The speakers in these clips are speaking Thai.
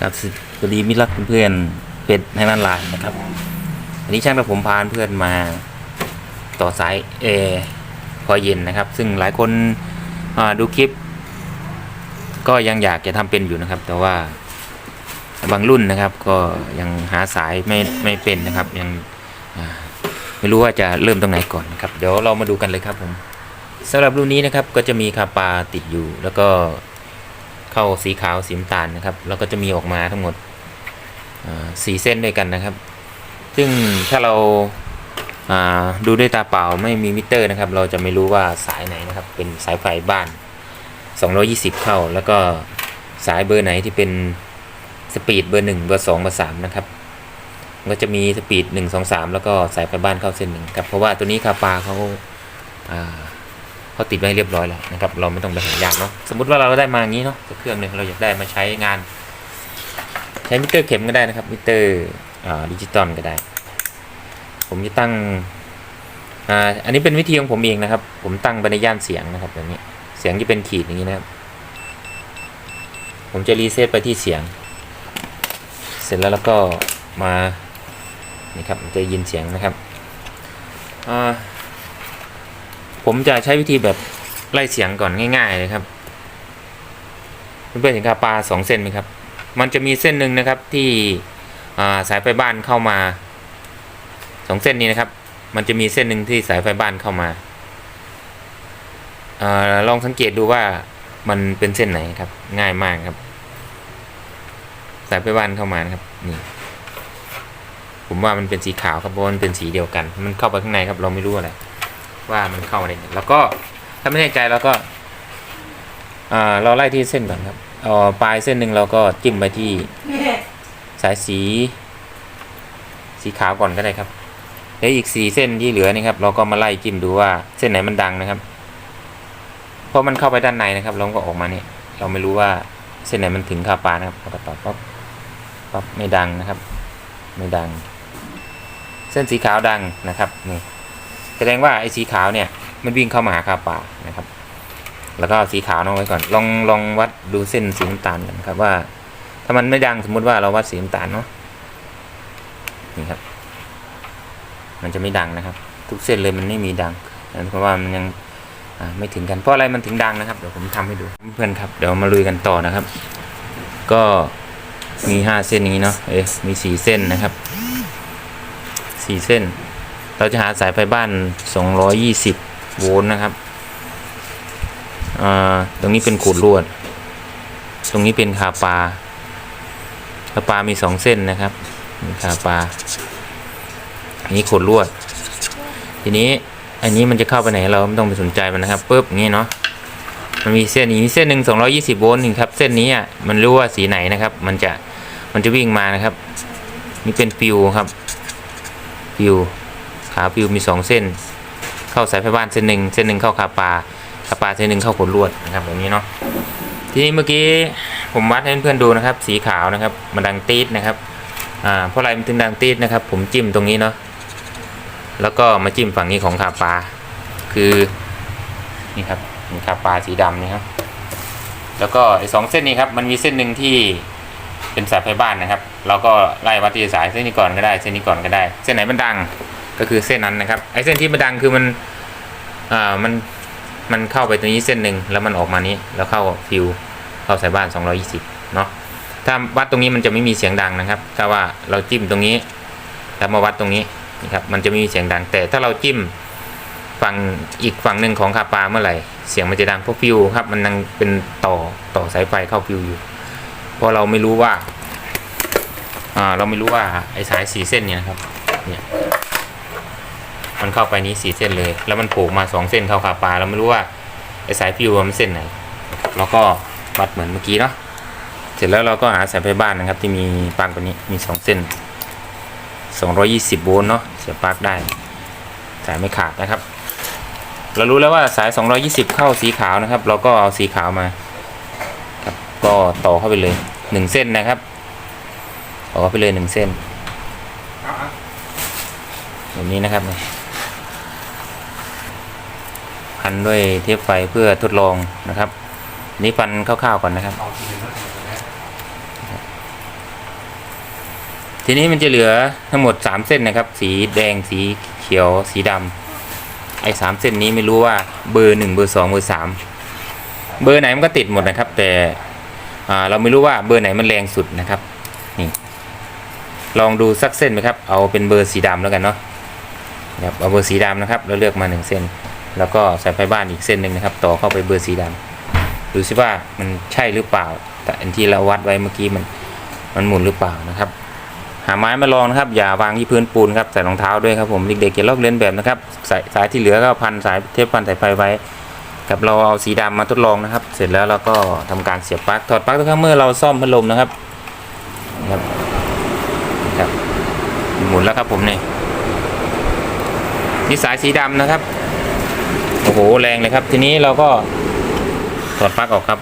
กับสวัสดีมิรักเพื่อนเป็ดให้นั่นลายนะครับวันนี้ช่างกับผมพาเพื่อนมาต่อสายเอพอเย็นนะครับ ซึ่งหลายคนดูคลิป ก็ยังอยากจะทำเป็นอยู่นะครับ แต่ว่าบางรุ่นนะครับ ก็ยังหาสายไม่ไม่เป็นนะครับ ยังไม่รู้ว่าจะเริ่มตรงไหนก่อนนะครับ เดี๋ยวเรามาดูกันเลยครับผมสำหรับรุ่นนี้นะครับก็จะมีคาปาติดอยู่แล้วก็ เข้าสีขาวสีน้ำตาลนะครับ แล้วก็จะมีออกมาทั้งหมดสีเส้นด้วยกันนะครับ ซึ่งถ้าเราาดูด้วยตาเปล่าไม่มีมิเตอร์นะครับ เราจะไม่รู้ว่าสายไหนนะครับ เป็นสายไฟบ้าน 220 เข้า แล้วก็สายเบอร์ไหนที่เป็นสปีดเบอร์1เบอร์2เบอร์3นะครับก็จะมีสปีด1 2 3 แล้วก็สายไฟบ้านเข้าเส้นหนึ่งครับเพราะว่าตัวนี้คาปาเขาอ่า เขาติดไว้เรียบร้อยแล้วนะครับ เราไม่ต้องไปหายากเนาะสมมติว่าเราได้มาอย่างนี้เนาะสักเครื่องหนึ่งเราอยากได้มาใช้งาน ใช้มิเตอร์เข็มก็ได้นะครับมิเตอร์ดิจิตอลก็ได้ ผมจะตั้งอันนี้เป็นวิธีของผมเองนะครับ ผมตั้งไปในย่านเสียงนะครับแบบนี้เสียงจะเป็นขีดอย่างนี้นะครับ ผมจะรีเซ็ตไปที่เสียง เสร็จแล้วแล้วก็มานี่ครับจะยินเสียงนะครับอ่า ผมจะใช้วิธีแบบไล่เสียงก่อนง่ายๆเลยครับเพื่อนๆเห็นคาปลาสองเส้นไหมครับ มันจะมีเส้นหนึ่งนะครับที่าสายไฟบ้านเข้ามาสองเส้นนี้นะครับ มันจะมีเส้นหนึ่งที่สายไฟบ้านเข้ามาอาลองสังเกตดูว่ามันเป็นเส้นไหนครับ ง่ายมากครับ สายไฟบ้านเข้ามานะครับนี่ผมว่ามันเป็นสีขาวครับเพราะมันเป็นสีเดียวกัน มันเข้าไปข้างในครับ เราไม่รู้อะไร ว่ามันเข้าอะไรแล้วก็ถ้าไม่แน่ใจเราก็อ่าเราไล่ที่เส้นก่อนครับเอาปลายเส้นหนึ่งเราก็จิ้มไปที่สายสี สีขาวก่อนก็ได้ครับแล้วอีกสี่เส้นที่เหลือนี่ครับ เราก็มาไล่จิ้มดูว่าเส้นไหนมันดังนะครับ เพราะมันเข้าไปด้านในนะครับเราก็ออกมาเนี่ย เราไม่รู้ว่าเส้นไหนมันถึงคาปานะครับเราก็ต่อปั๊บปั๊บไม่ดังนะครับ ไม่ดัง เส้นสีขาวดังนะครับนี่ แสดงว่าไอ้สีขาวเนี่ยมันวิ่งเข้ามาหาคาปานะครับ แล้วก็เอาสีขาวน้องไว้ก่อน ลองลองวัดดูเส้นสีน้ำตาลกันครับว่า ถ้ามันไม่ดังสมมุติว่าเราวัดสีน้ำตาลเนาะนี่ครับ มันจะไม่ดังนะครับ ทุกเส้นเลยมันไม่มีดังนั่นเพราะว่ามันยังไม่ถึงกันเพราะอะไรมันถึงดังนะครับเดี๋ยวผมทำให้ดูเพื่อนครับเดี๋ยวมาลุยกันต่อนะครับ ก็มีห้าเส้นอย่างนี้เนาะเอ๊ะมีสี่เส้นนะครับสี่เส้น เราจะหาสายไฟบ้านสองร้อยยี่สิบโวลต์นะครับอ่าตรงนี้เป็นขูดลวด ตรงนี้เป็นคาปาคาปามีสองเส้นนะครับมีคาปาอันนี้ขูดลวด ทีนี้อันนี้มันจะเข้าไปไหนเราไม่ต้องไปสนใจมันนะครับปุ๊บงนี้เนาะมันมีเส้นนี้เส้นหนึ่งสองร้อยี่สิบโวลต์หนึ่งครับเส้นนี้อะมันรู้ว่าสีไหนนะครับ มันจะมันจะวิ่งมานะครับ นี่เป็นฟิวครับฟิว ขาฟิวมีสองเส้น เข้าสายไฟบ้านเส้นหนึ่งเส้นหนึ่งเข้าคาปาคาปาเส้นหนึ่งเข้าขนลวดนะครับแบบนี้เนาะทีนี้เมื่อกี้ผมวัดให้เพื่อนๆดูนะครับ สีขาวนะครับมันดังตีดนะครับอ่าเพราะอะไรมันถึงดังตีดนะครับ ผมจิ้มตรงนี้เนาะแล้วก็มาจิ้มฝั่งนี้ของคาปลาคือนี่ครับนี่คาปลาสีดำนี่ครับแล้วก็ไอ้สองเส้นนี้ครับมันมีเส้นหนึ่งที่เป็นสายไฟบ้านนะครับ เราก็ไล่วัดที่สายเส้นนี้ก่อนก็ได้ เส้นนี้ก่อนก็ได้ เส้นไหนมันดัง ก็คือเส้นนั้นนะครับไอ้เส้นที่มันดังคือมันอ่ามันมันเข้าไปตรงนี้เส้นหนึ่งแล้วมันออกมานี้แล้วเข้าฟิวเข้าสายบ้าน 220เนาะถ้าวัดตรงนี้มันจะไม่มีเสียงดังนะครับ ถ้าว่าเราจิ้มตรงนี้แล้วมาวัดตรงนี้นี่ครับมันจะไม่มีเสียงดังแต่ถ้าเราจิ้มฝั่งอีกฝั่งหนึ่งของคาปาเมื่อไหร่เสียงมันจะดังเพราะฟิวครับมันยังเป็นต่อต่อสายไฟเข้าฟิวอยู่เพราะเราไม่รู้ว่าอ่าเราไม่รู้ว่าไอ้สายสีเส้นเนี่ยครับเนี่ย มันเข้าไปนี้สี่เส้นเลย แล้วมันโผล่มาสองเส้นเข้าคาปาเราไม่รู้ว่าไอสายฟิวมันเส้นไหนเราก็วัดเหมือนเมื่อกี้เนาะเสร็จแล้วเราก็หาสายไฟบ้านนะครับ ที่มีปลั๊กตัวนี้มีสองเส้น 220 โวลต์เนาะเสียบปลั๊กได้สายไม่ขาดนะครับ เรารู้แล้วว่าสาย 220 เข้าสีขาวนะครับ เราก็เอาสีขาวมาครับก็ต่อเข้าไปเลย 1 เส้นนะครับต่อเข้าไปเลย 1 เส้นแบบนี้นะครับ พันด้วยเทปไฟเพื่อทดลองนะครับนี่ฟันคร่าวๆก่อนนะครับ ทีนี้มันจะเหลือทั้งหมดสามเส้นนะครับ สีแดงสีเขียวสีดำไอ้สามเส้นนี้ไม่รู้ว่าเบอร์หนึ่งเบอร์สองเบอร์สามเบอร์ไหนมันก็ติดหมดนะครับ แต่เราไม่รู้ว่าเบอร์ไหนมันแรงสุดนะครับนี่ลองดูสักเส้นไหมครับ เอาเป็นเบอร์สีดำแล้วกันเนาะครับเอาเบอร์สีดำนะครับเราเลือกมาหนึ่งเส้น แล้วก็สายไฟบ้านอีกเส้นหนึ่งนะครับ ต่อเข้าไปเบอร์สีดำดูซิว่ามันใช่หรือเปล่า แต่อันที่เราวัดไว้เมื่อกี้มันมันหมุนหรือเปล่านะครับ หาไม้มาลองนะครับ อย่าวางที่พื้นปูนครับใส่รองเท้าด้วยครับผมเด็กๆอย่าลอกเลียนแบบนะครับสายสายที่เหลือก็พันสายเทปพันสายไฟไว้กับเราเอาสีดำมาทดลองนะครับ เสร็จแล้วเราก็ทำการเสียบปลั๊กถอดปลั๊กทุกครั้งเมื่อเราซ่อมพัดลมนะครับนะครับครับหมุนแล้วครับผมเนี่ยนี่สายสีดำนะครับ อ้โหแรงเลยครับ ทีนี้เราก็ถอดปลั๊กออกครับ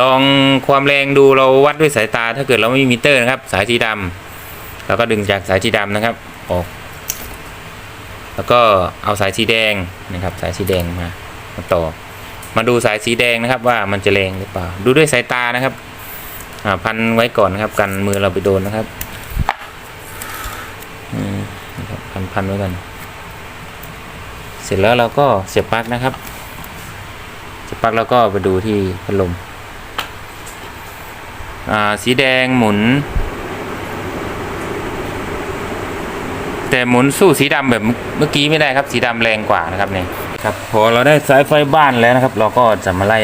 ลองความแรงดูเราวัดด้วยสายตา ถ้าเกิดเราไม่มีมิเตอร์นะครับ สายสีดำเราก็ดึงจากสายสีดำนะครับออก แล้วก็เอาสายสีแดงนะครับ สายสีแดงมามาต่อ มาดูสายสีแดงนะครับ ว่ามันจะแรงหรือเปล่า ดูด้วยสายตานะครับพันไว้ก่อนนะครับ กันมือเราไปโดนนะครับอืมนะครับพันพันไว้กัน เสร็จแล้วเราก็เสียบปลั๊กนะครับ เสียบปลั๊กแล้วก็ไปดูที่พัดลมอ่าสีแดงหมุน แต่หมุนสู้สีดำแบบเมื่อกี้ไม่ได้ครับ สีดำแรงกว่านะครับเนี่ยครับพอเราได้สายไฟบ้านแล้วนะครับ เราก็จะมาไล่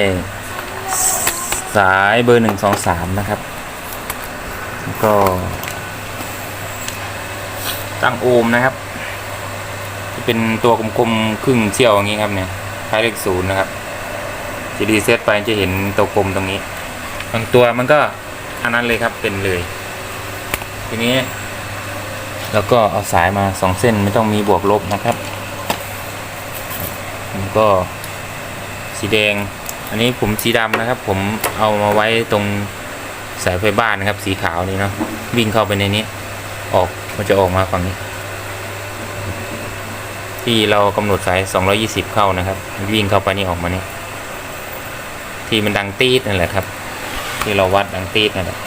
สายเบอร์หนึ่งสองสามนะครับแล้วก็ตั้งโอห์มนะครับ เป็นตัวกลมๆครึ่งเชี่ยวอย่างนี้ครับเนี่ยใช้เลขศูนย์นะครับจะรีเซตไปจะเห็นตัวกลมตรงนี้บางตัวมันก็อันนั้นเลยครับเป็นเลย ทีนี้ แล้วก็เอาสายมาสองเส้นไม่ต้องมีบวกลบนะครับแล้วก็สีแดง อันนี้ผมสีดำนะครับ ผมเอามาไว้ตรงสายไฟบ้านนะครับ สีขาวนี่เนาะวิ่งเข้าไปในนี้ ออกมันจะออกมาฝั่งนี้ ที่เรากำหนดสาย 220 เข้านะครับ วิ่งเข้าไปนี่ออกมานี่ที่มันดังตีดนั่นแหละครับ ที่เราวัดดังตีดนั่นแหละ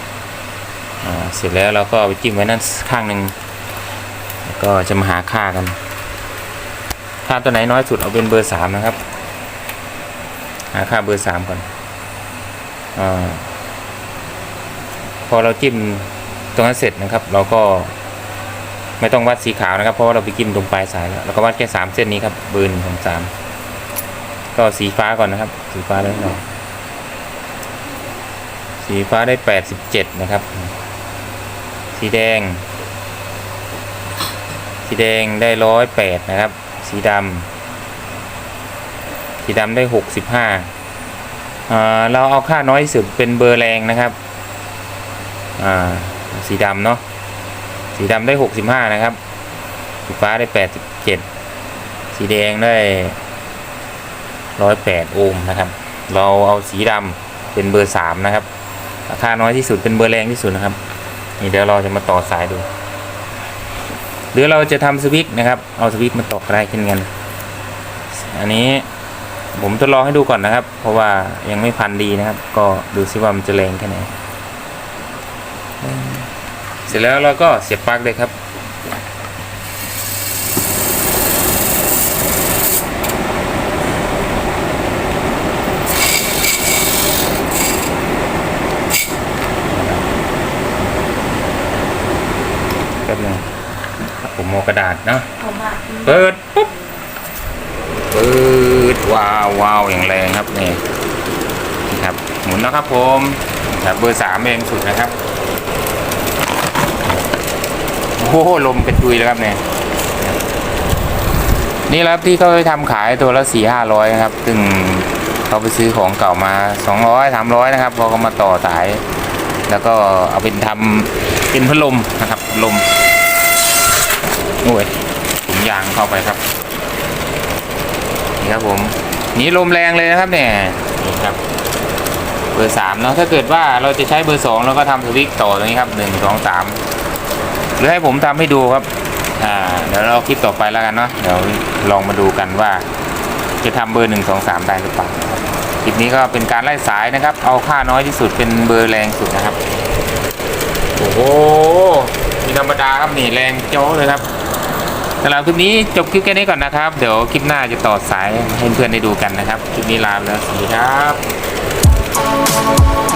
เสร็จแล้วเราก็ไปจิ้มไว้นั่นข้างหนึ่งก็จะมาหาค่ากัน ค่าตัวไหนน้อยสุดเอาเป็นเบอร์สามนะครับ หาค่าเบอร์สามก่อนอพอเราจิ้มตรงนั้นเสร็จนะครับ เราก็ ไม่ต้องวัดสีขาวนะครับ เพราะว่าเราไปจิ้มตรงปลายสายแล้วเราก็วัดแค่สามเส้นนี้ครับเบอร์หนึ่งของสามก็สีฟ้าก่อนนะครับ สีฟ้าได้หน่อยสีฟ้าได้แปดสิบเจ็ดนะครับ สีแดง สีแดงได้ร้อยแปดนะครับ สีดำสีดำได้หกสิบห้าเราเอาค่าน้อยสุดเป็นเบอร์แรงนะครับอ่าสีดำเนาะ สีดำได้หกสิบห้านะครับ สีฟ้าได้แปดสิบเจ็ดสีแดงได้ร้อยแปดโอห์มนะครับ เราเอาสีดำเป็นเบอร์สามนะครับค่าน้อยที่สุดเป็นเบอร์แรงที่สุดนะครับ นี่เดี๋ยวเราจะมาต่อสายดู หรือเราจะทำสวิตช์นะครับ เอาสวิตช์มาต่อได้เช่นกันอันนี้ผมทดลองให้ดูก่อนนะครับ เพราะว่ายังไม่พันดีนะครับ ก็ดูซิว่ามันจะแรงแค่ไหน เสร็จแล้วเราก็เสียบปลั๊กเลยครับ แป๊บหนึงผมเอากระดาษเนาะผมอะเปิดปุ๊บเปิดว้าวว้าวอย่างแรงครับนี่นี่ครับ หมุนแล้วครับผมครับเบอร์สามเองสุดนะครับ โอ้โหลมกระจุยแล้วครับเนี่ยนี่ครับที่เขาไปทำขายตัวละสี่ห้าร้อยนะครับ ซึ่งเขาไปซื้อของเก่ามาสองร้อยสามร้อยนะครับพอเขามาต่อสาย แล้วก็เอาเป็นทำเป็นพัดลมนะครับพัดลมโอ้ยถุงยางเข้าไปครับนี่ครับผมนี่ลมแรงเลยนะครับเนี่ยนี่ครับเบอร์สามเนาะถ้าเกิดว่าเราจะใช้เบอร์สองเราก็ทำสวิตช์ต่อตรงนี้ครับหนึ่งสองสาม หรือให้ผมทำให้ดูครับอ่าเดี๋ยวเราคลิปต่อไปแล้วกันเนาะเดี๋ยวลองมาดูกันว่า จะทำเบอร์หนึ่งสองสามได้หรือเปล่าคลิปนี้ก็เป็นการไล่สายนะครับ เอาค่าน้อยที่สุดเป็นเบอร์แรงสุดนะครับโอ้โหมีธรรมดาครับนี่แรงโจ้เลยครับสำหรับคลิปนี้จบคลิปแค่นี้ก่อนนะครับ เดี๋ยวคลิปหน้าจะต่อสายให้เพื่อนได้ดูกันนะครับ คลิปนี้ลาแล้วสวัสดีครับ